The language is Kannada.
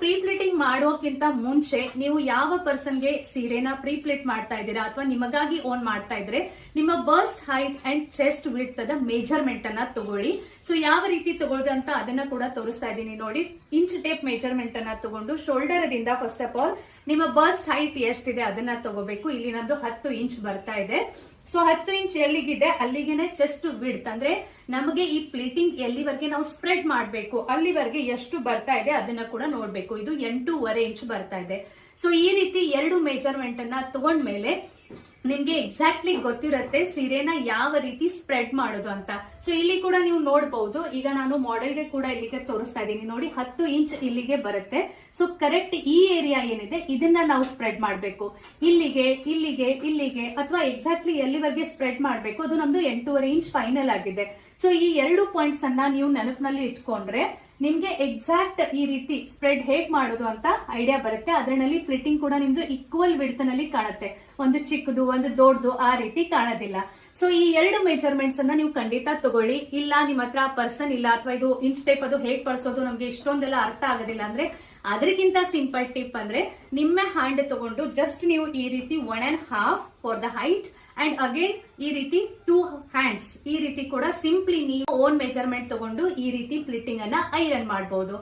ಪ್ರೀ ಪ್ಲೇಟಿಂಗ್ ಮಾಡೋಕ್ಕಿಂತ ಮುಂಚೆ ನೀವು ಯಾವ ಪರ್ಸನ್ಗೆ ಸೀರೆನ ಪ್ರೀ ಪ್ಲೇಟ್ ಮಾಡ್ತಾ ಇದ್ದೀರಾ ಅಥವಾ ನಿಮಗಾಗಿ ಓನ್ ಮಾಡ್ತಾ ಇದ್ರೆ ನಿಮ್ಮ bust height and chest width ಅದ ಮೇಜರ್ಮೆಂಟ್ ಅನ್ನ ತಗೊಳ್ಳಿ. ಸೊ ಯಾವ ರೀತಿ ತಗೊಳ್ಳೋದು ಅಂತ ಅದನ್ನ ಕೂಡ ತೋರಿಸ್ತಾ ಇದ್ದೀನಿ ನೋಡಿ. ಇಂಚ್ ಟೇಪ್ ಮೇಜರ್ಮೆಂಟ್ ಅನ್ನ ತಗೊಂಡು ಶೋಲ್ಡರ್ ದಿಂದ ಫಸ್ಟ್ ಆಫ್ ಆಲ್ ನಿಮ್ಮ ಬರ್ಸ್ಟ್ ಹೈಟ್ ಎಷ್ಟಿದೆ ಅದನ್ನ ತಗೋಬೇಕು. ಇಲ್ಲಿ ನಂದು ಹತ್ತು ಇಂಚ್ ಬರ್ತಾ ಇದೆ. ಸೊ ಹತ್ತು ಇಂಚ್ ಎಲ್ಲಿಗಿದೆ? ಅಲ್ಲಿಗೆನೆ ಚೆಸ್ಟ್ ವಿಡ್ತ್ ಅಂದ್ರೆ ನಮಗೆ ಈ ಪ್ಲೇಟಿಂಗ್ ಎಲ್ಲಿವರೆಗೆ ನಾವು ಸ್ಪ್ರೆಡ್ ಮಾಡಬೇಕು, ಅಲ್ಲಿವರೆಗೆ ಎಷ್ಟು ಬರ್ತಾ ಇದೆ ಅದನ್ನ ಕೂಡ ನೋಡ್ಬೇಕು. ಇದು ಎಂಟೂವರೆ ಇಂಚ್ ಬರ್ತಾ ಇದೆ. ಸೊ ಈ ರೀತಿ ಎರಡು ಮೇಜರ್ಮೆಂಟ್ ಅನ್ನ ತಗೊಂಡ್ಮೇಲೆ ನಿಮ್ಗೆ ಎಕ್ಸಾಕ್ಟ್ಲಿ ಗೊತ್ತಿರುತ್ತೆ ಸೀರೆನ ಯಾವ ರೀತಿ ಸ್ಪ್ರೆಡ್ ಮಾಡೋದು ಅಂತ. ಸೊ ಇಲ್ಲಿ ಕೂಡ ನೀವು ನೋಡಬಹುದು ಈಗ ನಾನು ಮಾಡೆಲ್ಗೆ ಕೂಡ ಇಲ್ಲಿಗೆ ತೋರಿಸ್ತಾ ಇದ್ದೀನಿ. ನೋಡಿ, ಹತ್ತು ಇಂಚ್ ಇಲ್ಲಿಗೆ ಬರುತ್ತೆ. ಸೊ ಕರೆಕ್ಟ್ ಈ ಏರಿಯಾ ಏನಿದೆ, ಇದನ್ನ ನಾವು ಸ್ಪ್ರೆಡ್ ಮಾಡಬೇಕು. ಇಲ್ಲಿಗೆ ಇಲ್ಲಿಗೆ ಇಲ್ಲಿಗೆ, ಅಥವಾ ಎಕ್ಸಾಕ್ಟ್ಲಿ ಎಲ್ಲಿವರೆಗೆ ಸ್ಪ್ರೆಡ್ ಮಾಡಬೇಕು? ಅದು ನಮ್ದು ಎಂಟೂವರೆ ಇಂಚ್ ಫೈನಲ್ ಆಗಿದೆ. ಸೊ ಈ ಎರಡು ಪಾಯಿಂಟ್ಸ್ ಅನ್ನ ನೀವು ನೆನಪಿನಲ್ಲಿ ಇಟ್ಕೊಂಡ್ರೆ ನಿಮ್ಗೆ ಎಕ್ಸಾಕ್ಟ್ ಈ ರೀತಿ ಸ್ಪ್ರೆಡ್ ಹೇಗ್ ಮಾಡೋದು ಅಂತ ಐಡಿಯಾ ಬರುತ್ತೆ. ಅದರಲ್ಲಿ ಫ್ಲಿಟ್ಟಿಂಗ್ ಕೂಡ ನಿಮ್ದು ಈಕ್ವಲ್ನಲ್ಲಿ ಕಾಣುತ್ತೆ. ಒಂದು ಚಿಕ್ಕದು, ಒಂದು ದೊಡ್ಡದು ಆ ರೀತಿ ಕಾಣೋದಿಲ್ಲ. ಸೊ ಈ ಎರಡು ಮೆಜರ್ಮೆಂಟ್ಸ್ ಅನ್ನ ನೀವು ಖಂಡಿತ ತಗೊಳ್ಳಿ. ಇಲ್ಲ, ನಿಮ್ಮ ಹತ್ರ ಪರ್ಸನ್ ಇಲ್ಲ ಅಥವಾ ಇದು ಇಂಚ್ ಟೇಪ್ ಅದು ಹೇಗ್ ಬಳಸೋದು ನಮ್ಗೆ ಇಷ್ಟೊಂದೆಲ್ಲ ಅರ್ಥ ಆಗೋದಿಲ್ಲ ಅಂದ್ರೆ ಅದಕ್ಕಿಂತ ಸಿಂಪಲ್ ಟಿಪ್ ಅಂದ್ರೆ, ನಿಮ್ಮ ಹ್ಯಾಂಡ್ ತಗೊಂಡು ಜಸ್ಟ್ ನೀವು ಈ ರೀತಿ one and half for the height and again ಈ ರೀತಿ ಟೂ ಹ್ಯಾಂಡ್ಸ್ ಈ ರೀತಿ ಕೂಡ ಸಿಂಪ್ಲಿ ನೀವು ಓನ್ ಮೆಜರ್ಮೆಂಟ್ ತಗೊಂಡು ಈ ರೀತಿ ಪ್ಲಿಟ್ಟಿಂಗ್ ಅನ್ನ ಐರನ್ ಮಾಡಬಹುದು